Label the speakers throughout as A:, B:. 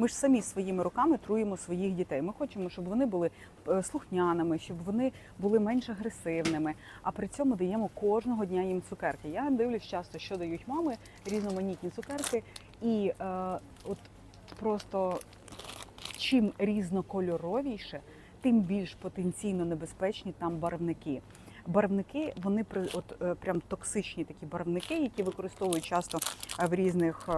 A: Ми ж самі своїми руками труємо своїх дітей. Ми хочемо, щоб вони були е, слухняними, щоб вони були менш агресивними. А при цьому даємо кожного дня їм цукерки. Я дивлюсь часто, що дають мами, різноманітні цукерки, і е, от просто чим різнокольоровіше, тим більш потенційно небезпечні там барвники. Барвники, вони от е, прям токсичні такі барвники, які використовують часто е, в різних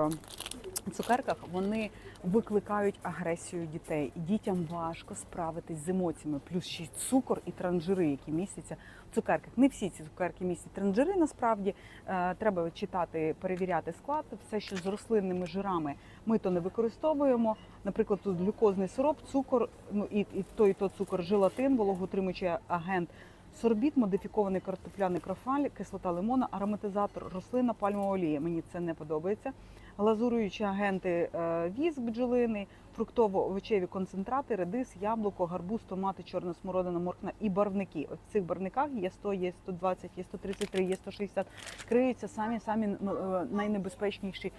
A: цукерках, вони викликають агресію дітей. Дітям важко справитись з емоціями. Плюс ще й цукор і транжири, які містяться в цукерках. Не всі ці цукерки містять транжири. Насправді Е, треба читати, перевіряти склад. Все, що з рослинними жирами, ми то не використовуємо. Наприклад, тут глюкозний сироп, цукор, ну і, і то, і то цукор, желатин, вологоутримуючий агент. Сорбіт, модифікований картопляний крофаль, кислота лимона, ароматизатор, рослина, пальмова олія. Мені це не подобається. Глазуруючі агенти е, віск бджолиний, фруктово-овочеві концентрати, редис, яблуко, гарбуз, томати, чорна смородина, моркна і барвники. От в цих барвниках є 100, є 120, є 133, є 160. Криються самі самі е, найнебезпечніші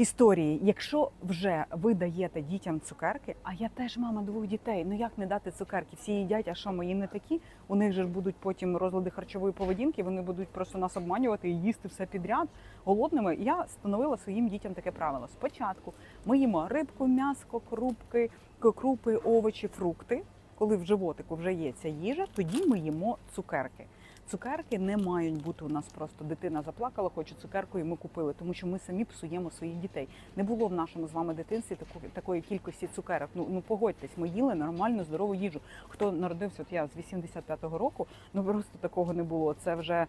A: історії. Якщо вже ви даєте дітям цукерки, а я теж мама двох дітей. Ну як не дати цукерки? Всі їдять, а що мої не такі? У них же ж будуть потім розлади харчової поведінки. Вони будуть просто нас обманювати і їсти все підряд голодними. Я встановила своїм дітям таке правило. Спочатку ми їмо рибку, м'ясо, крупки, крупи, овочі, фрукти. Коли в животику вже є ця їжа, тоді ми їмо цукерки. Цукерки не мають бути у нас просто дитина заплакала, хоче цукерку, і ми купили, тому що ми самі псуємо своїх дітей. Не було в нашому з вами дитинстві такої, кількості цукерок. Ну ну погодьтесь, ми їли нормальну здорову їжу. Хто народився, от я з 85-го року, ну просто такого не було. Це вже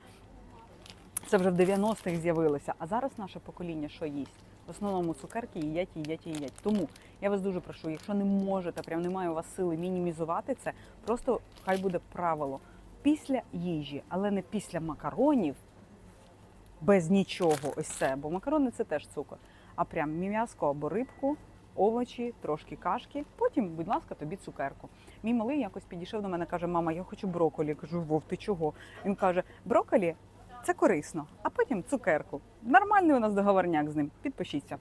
A: це вже в 90-х з'явилося. А зараз наше покоління що їсть? В основному цукерки їдять, їдять, їдять. Тому я вас дуже прошу, якщо не можете, прям немає у вас сили мінімізувати це, просто хай буде правило після їжі, але не після макаронів, без нічого. Ось це, бо макарони це теж цукор. А прям м'яско або рибку, овочі, трошки кашки. Потім, будь ласка, тобі цукерку. Мій малий якось підійшов до мене, каже: Мама, я хочу броколі. Кажу, Вов, ти чого? Він каже: броколі це корисно, а потім цукерку. Нормальний у нас договорняк з ним. Підпишіться.